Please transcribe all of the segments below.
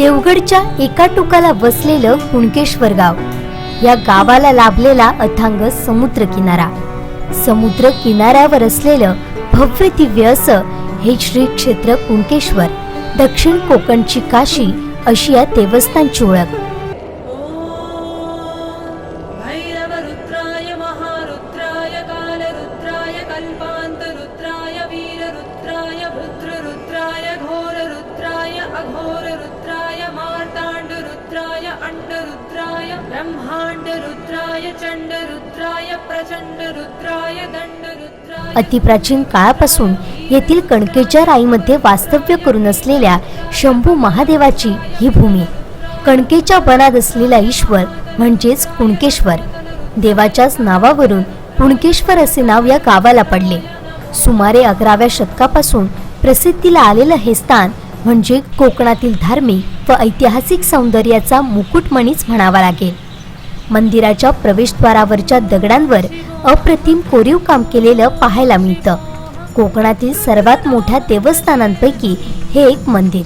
देवगडच्या एका टोकाला वसलेलं कुणकेश्वर गाव. या गावाला लाभलेला अथांग समुद्र किनारा समुद्र किनाऱ्यावर असलेलं भव्य दिव्य असं हे श्री क्षेत्र कुणकेश्वर दक्षिण कोकणची काशी अशी या देवस्थानची ओळख. भैरवरुद्राय महारुद्राय कालरुद्राय अण्डरुद्राय ब्रह्माण्डरुद्राय चण्डरुद्राय प्रचण्डरुद्राय दण्डरुद्राय अतिप्राचीन काळापासून येथील कणकेच्या राईमध्ये वास्तव्य करून असलेल्या शंभू महादेवाची ही भूमी कणकेच्या वनात असलेला ईश्वर म्हणजेच कुणकेश्वर. देवाच्याच नावावरून कुणकेश्वर असे नाव या गावाला पडले. सुमारे अकराव्या शतकापासून प्रसिद्धीला आलेलं हे स्थान म्हणजे कोकणातील धार्मिक व ऐतिहासिक सौंदर्याचा मुकुटमणीच म्हणावा लागेल. मंदिराच्या प्रवेशद्वारावरच्या दगडांवर अप्रतिम कोरीव काम केलेलं पाहायला मिळतं. कोकणातील सर्वात मोठ्या देवस्थानांपैकी हे एक मंदिर.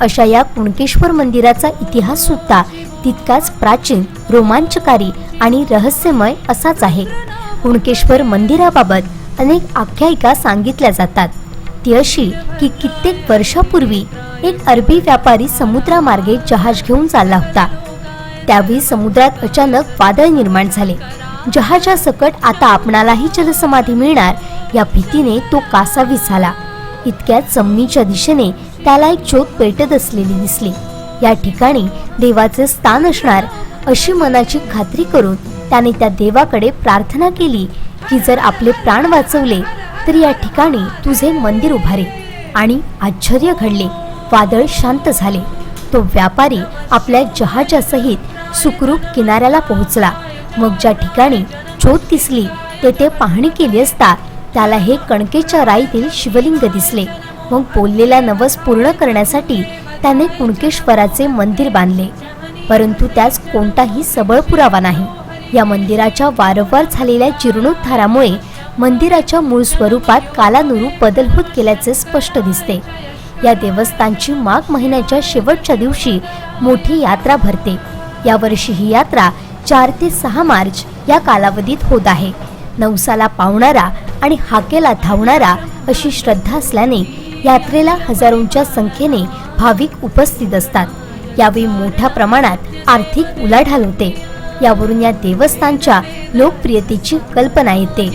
अशा या कुणकेश्वर मंदिराचा इतिहास सुद्धा तितकाच प्राचीन रोमांचकारी आणि रहस्यमय असाच आहे. कुणकेश्वर मंदिराबाबत अनेक आख्यायिका सांगितल्या जातात. ती अशी की कित्येक वर्षापूर्वी एक अरबी व्यापारी समुद्रामार्गे जहाज घेऊन चालला होता. त्यावेळी समुद्रात अचानक वादळ निर्माण झाले. जहाजा सकट आता आपणालाही जलसमाधी मिळणार या भीतीने तो कासावीस झाला. इतक्यात जमिनीच्या दिशेने त्याला एक ज्योत पेटत असलेली दिसली. या ठिकाणी देवाचे स्थान असणार अशी मनाची खात्री करून त्याने त्या देवाकडे प्रार्थना केली की जर आपले प्राण वाचवले तर या ठिकाणी तुझे मंदिर उभारे आणि आश्चर्य घडले. वादळ शांत झाले. तो व्यापारी आपल्या जहाजासहित सुखरूप किनाऱ्याला पोहोचला. मग ज्या ठिकाणी ज्योत दिसली तेथे पाहणी केली असता त्याला हे कणकेच्या राईतील शिवलिंग दिसले. मग बोललेला नवस पूर्ण करण्यासाठी त्याने कुणकेश्वराचे मंदिर बांधले. परंतु त्यास कोणताही सबळ पुरावा नाही. या मंदिराच्या वारंवार झालेल्या जीर्णोद्धारामुळे मंदिराच्या मूळ स्वरूपात कालानुरूप बदल होत गेल्याचे स्पष्ट दिसते. या देवस्थानची माघ महिन्याच्या शेवटच्या दिवशी मोठी यात्रा भरते. यावर्षी ही यात्रा चार ते सहा मार्च या कालावधीत होत आहे. नवसाला पावणारा आणि हाकेला धावणारा अशी श्रद्धा असल्याने यात्रेला हजारोंच्या संख्येने भाविक उपस्थित असतात. यावेळी मोठ्या प्रमाणात आर्थिक उलाढाल होते. यावरून या देवस्थानच्या लोकप्रियतेची कल्पना येते.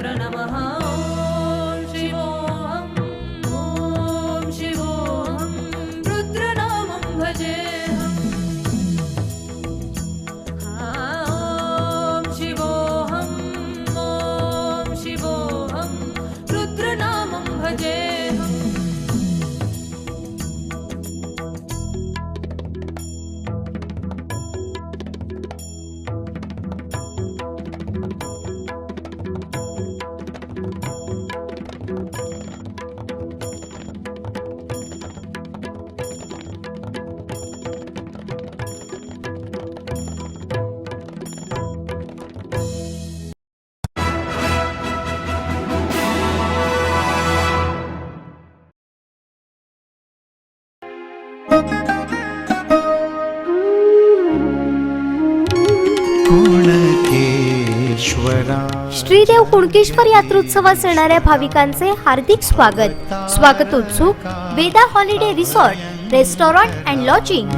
नमः श्रीदेव कुणकेश्वर यात्रोत्सवास येणाऱ्या भाविकांचे हार्दिक स्वागत. स्वागतोत्सुक Veda holiday resort restaurant and lodging.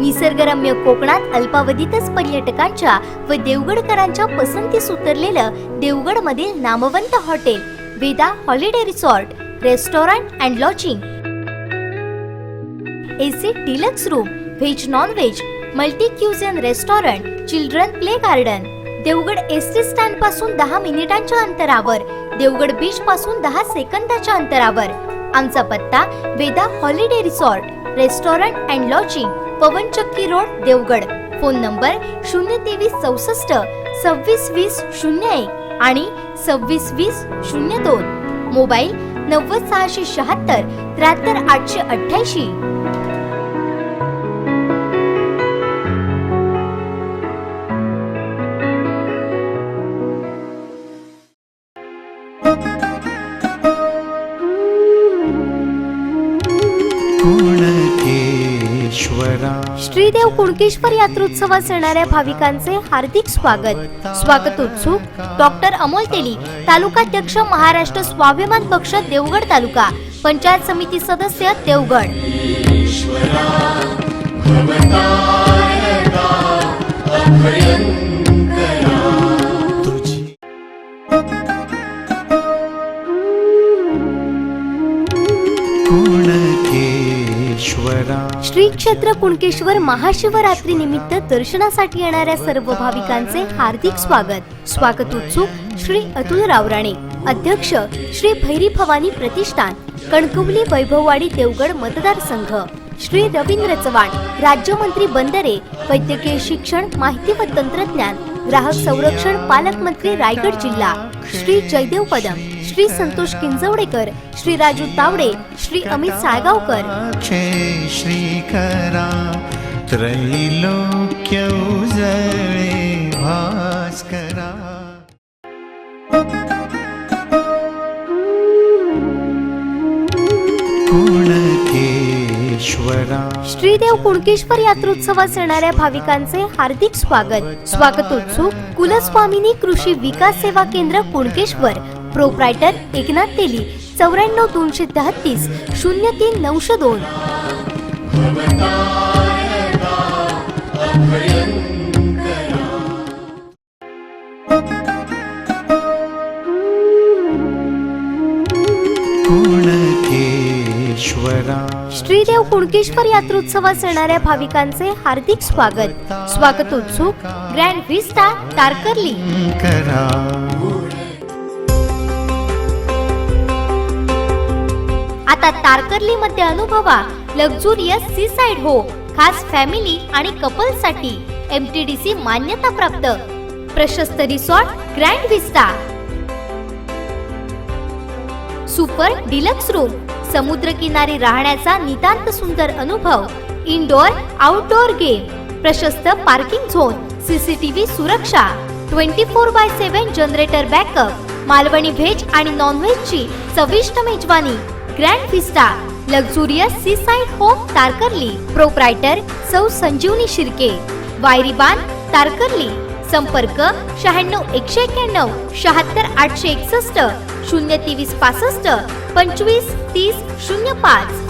निसर्गरम्य कोकणात अल्पावधीतच पर्यटकांच्या व देवगडकरांच्या पसंतीस उतरलेलं देवगड मधील नामवंत hotel Veda holiday resort restaurant and lodging. AC deluxe room veg non veg multi cuisine restaurant children play garden Devgad S T स्टँडपासून दहा मिनिटांच्या अंतरावर देवगड बीच पासून दहा सेकंदाच्या अंतरावर. आमचा पत्ता Veda holiday resort restaurant and lodging पवनचक्की road Devgad. Phone number शून्य तेवीस चौसष्ट सव्वीस वीस शून्य एक आणि सव्वीस वीस शून्य दोन. मोबाईल नव्वद सहाशे शहात्तर त्र्याहत्तर आठशे अठ्ठ्याऐंशी. देव कुणकेश्वर यात्रोत्सवास येणाऱ्या भाविकांचे हार्दिक स्वागत. स्वागतोत्सुक डॉक्टर अमोल तेली तालुकाध्यक्ष महाराष्ट्र स्वाभिमान पक्ष देवगड तालुका पंचायत समिती सदस्य देवगड. श्री क्षेत्र कुणकेश्वर महाशिवरात्री निमित्त दर्शनासाठी येणाऱ्या सर्व भाविकांचे हार्दिक स्वागत. स्वागतोत्सुक श्री अतुल रावराणे अध्यक्ष श्री भैरी भवानी प्रतिष्ठान कणकवली वैभववाडी देवगड मतदारसंघ श्री रवींद्र चव्हाण राज्यमंत्री बंदरे वैद्यकीय शिक्षण माहिती व तंत्रज्ञान ग्राहक संरक्षण पालकमंत्री रायगड जिल्हा श्री जयदेव कदम श्री संतोष किंजवडेकर श्री राजू तावडे श्री अमित साळगावकर. श्रीकरा त्रैलोक्य उजळे भास्करा. श्रीदेव कुणकेश्वर यात्रोत्सवास येणाऱ्या भाविकांचे हार्दिक स्वागत. स्वागतोत्सुक कुलस्वामिनी कृषी विकास सेवा केंद्र कुणकेश्वर. प्रोप्रायटर एकनाथ तेली चौऱ्याण्णव दोनशे तेहतीस शून्य तीन नऊशे दोन. श्रीदेव कुणकेश्वर यात्रोत्सवास येणाऱ्या भाविकांचे हार्दिक स्वागत. स्वागतोत्सुक ग्रँड व्हिस्टा तारकर्ली. आता तारकर्ली मध्ये अनुभवा लक्झुरियस सी साइड हो खास फॅमिली आणि कपलसाठी एम टी डी सी मान्यता प्राप्त. प्रशस्त resort grand vista super deluxe room समुद्र किनारी राहण्याचा नितांत सुंदर अनुभव इनडोअर आउटडोअर गेम प्रशस्त पार्किंग झोन सीसीटीव्ही सुरक्षा twenty four by seven generator backup Malvani veg आणि नॉन व्हेजची चविष्ट मेजवानी. Grand vista luxurious sea side home Tarkarli proprietor सौ संजीवनी शिर्के वायरीबान तारकर्ली संपर्क शहाण्णव एकशे एक्क्याण्णव शहात्तर आठशे एकसष्ट शून्य तेवीस पासष्ट पंचवीस तीस शून्य पाच.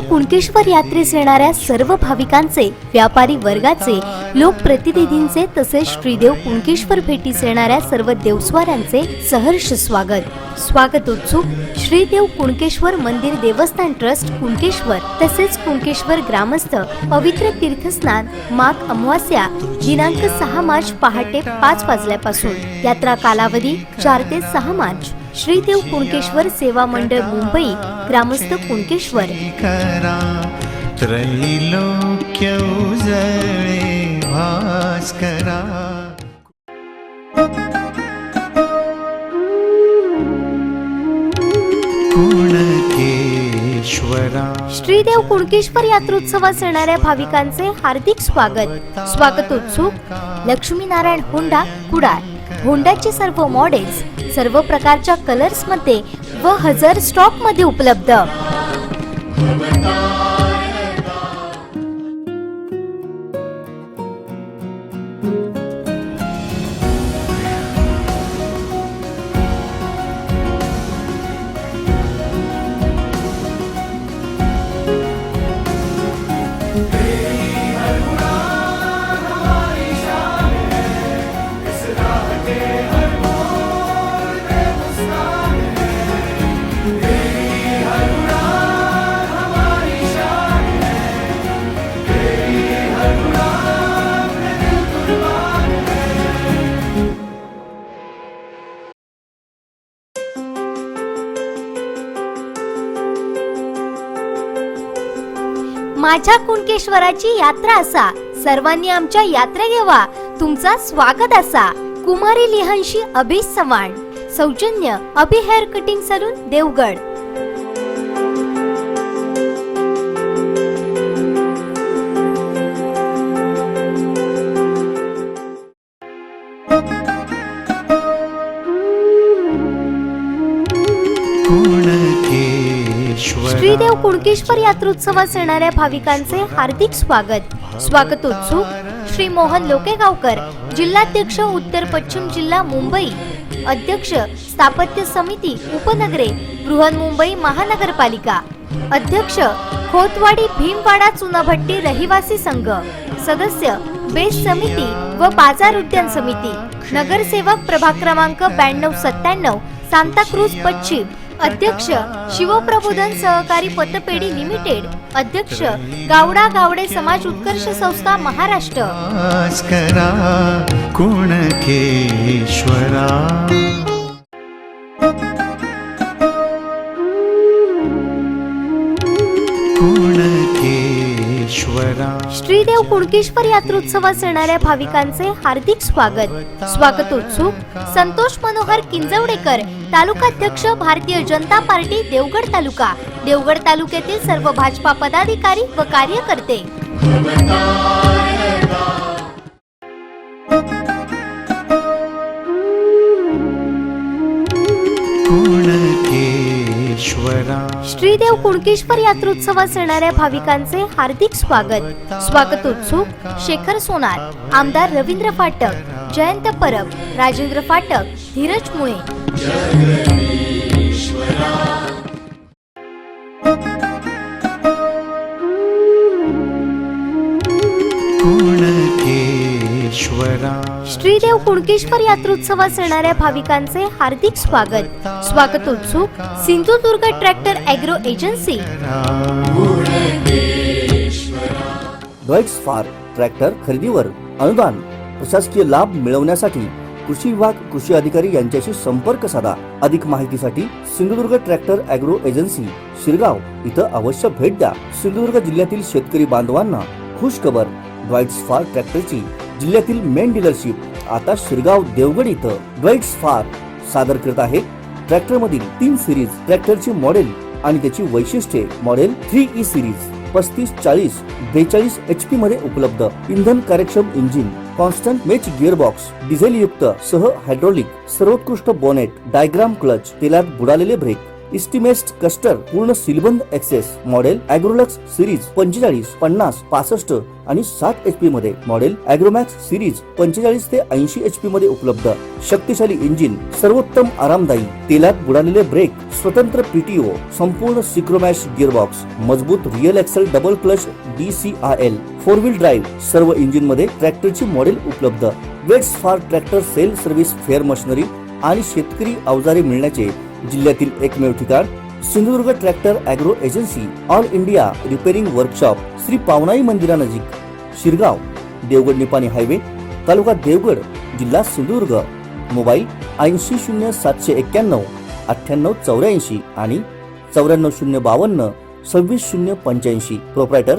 कुणकेश्वर यात्रेस येणाऱ्या सर्व भाविकांचे व्यापारी वर्गाचे लोकप्रतिनिधींचे तसेच श्रीदेव कुणकेश्वर भेटीस येणाऱ्या सर्व देवस्वारांचे सहर्ष स्वागत. स्वागतोत्सुक श्रीदेव कुणकेश्वर मंदिर देवस्थान ट्रस्ट कुणकेश्वर तसेच कुणकेश्वर ग्रामस्थ पवित्र तीर्थस्नान माघ अमावास्या दिनांक सहा मार्च पहाटे पाच वाजल्यापासून. यात्रा कालावधी चार ते सहा मार्च. श्रीदेव कुणकेश्वर सेवा मंडळ मुंबई ग्रामस्थ कुणकेश्वर. श्रीदेव कुणकेश्वर यात्रोत्सवास येणाऱ्या भाविकांचे हार्दिक स्वागत. स्वागतोत्सुक लक्ष्मीनारायण होंडा कुडाळ. होंडाचे सर्व मॉडेल्स सर्व प्रकारच्या कलर्समध्ये व हजर स्टॉकमध्ये उपलब्ध. माझ्या कुणकेश्वराची यात्रा असा. सर्वांनी आमच्या यात्रे घेवा. तुमचा स्वागत असा. कुमारी लिहांशी अभि चव्हाण सौजन्य Abhi hair cutting saloon Devgad. Shridev Kunkeshwar यात्रोत्सवास येणाऱ्या भाविकांचे हार्दिक स्वागत. स्वागतोत्सुक श्री मोहन लोकेगावकर जिल्हाध्यक्ष उत्तर पश्चिम जिल्हा मुंबई अध्यक्ष स्थापत्य समिती उपनगरे बृहन्मुंबई महानगरपालिका अध्यक्ष खोतवाडी भीमवाडा चुनाभट्टी रहिवासी संघ सदस्य बेस समिती व बाजार उद्यान समिती नगरसेवक प्रभाग क्रमांक ब्याण्णव सत्त्याण्णव सांताक्रूज पश्चिम अध्यक्ष शिवप्रबोधन सहकारी पतपेढी लिमिटेड अध्यक्ष गावडा गावडे समाज उत्कर्ष संस्था महाराष्ट्र. श्रीदेव कुणकेश्वर यात्रोत्सवास येणाऱ्या भाविकांचे हार्दिक स्वागत. स्वागतोत्सुक संतोष मनोहर किंजवडेकर तालुकाध्यक्ष भारतीय जनता पार्टी देवगड तालुका. देवगड तालुक्यातील सर्व भाजपा पदाधिकारी व कार्यकर्ते. श्रीदेव कुणकेश्वर यात्रोत्सवास येणाऱ्या भाविकांचे हार्दिक स्वागत. स्वागतोत्सुक शेखर सोनार आमदार रवींद्र फाटक जयंत परब राजेंद्र फाटक धीरज मुळे. श्रीदेव कुणकेश्वर यात्रोत्सवास येणाऱ्या भाविकांचे हार्दिक स्वागत. स्वागतोत्सुक Sindhudurg tractor agro agency. Deutz Fahr tractor खरेदीवर अनुदान. प्रशासकीय लाभ मिळवण्यासाठी कृषी विभाग कृषी अधिकारी यांच्याशी संपर्क साधा. अधिक माहितीसाठी Sindhudurg tractor agro agency Shirgaon. इथं अवश्य भेट द्या. सिंधुदुर्ग जिल्ह्यातील शेतकरी बांधवांना खुश खबर. डॉइट्स फार ट्रॅक्टरची जिल्ह्यातील मेन डीलरशिप आता शिरगाव देवगड इथं. डॉइट्स फार सादर करत आहे ट्रॅक्टर मधील तीन सिरीज ट्रॅक्टरची मॉडेल आणि त्याची वैशिष्ट्ये. मॉडेल थ्री ई सिरीज पस्तीस चाळीस बेचाळीस एच पी मध्ये उपलब्ध. इंधन कार्यक्षम engine constant mesh gearbox diesel युक्त सह हायड्रॉलिक सर्वोत्कृष्ट बोनेट डायग्राम क्लच तेलात बुडालेले ब्रेक इस्टिमेस्ट कस्टर पूर्ण सिलबंद एक्सेस मॉडेल अॅग्रोलक्स सिरीज पंचेचाळीस पन्नास पासष्ट आणि सात एच पी मध्ये मॉडेल अॅग्रोमॅक्स सिरीज पंचेचाळीस ते ऐंशी एच पी मध्ये उपलब्ध. शक्तिशाली इंजिन सर्वोत्तम आरामदायी तेलात बुडालेले ब्रेक स्वतंत्र पीटीओ संपूर्ण सिक्रोमॅश गिअरबॉक्स मजबूत rear axle double clutch D C I L four wheel drive सर्व इंजिनमध्ये ट्रॅक्टरची मॉडेल उपलब्ध. Deutz Fahr tractor sale service fair machinery आणि शेतकरी अवजारे मिळण्याचे जिल्ह्यातील एकमेव ठिकाण Sindhudurg tractor agro agency all India repairing workshop Shri Pavanai मंदिरानजीक Shirgaon Devgad Nipani highway तालुका देवगड जिल्हा सिंधुदुर्ग. मोबाईल ऐंशी शून्य सातशे एक्क्याण्णव अठ्ठ्याण्णव चौऱ्याऐंशी आणि चौऱ्याण्णव शून्य बावन्न सव्वीस शून्य पंच्याऐंशी. प्रोप्रायटर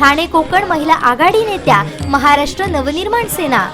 ठाणे कोकण महिला आघाडी नेत्या महाराष्ट्र नवनिर्माण सेना.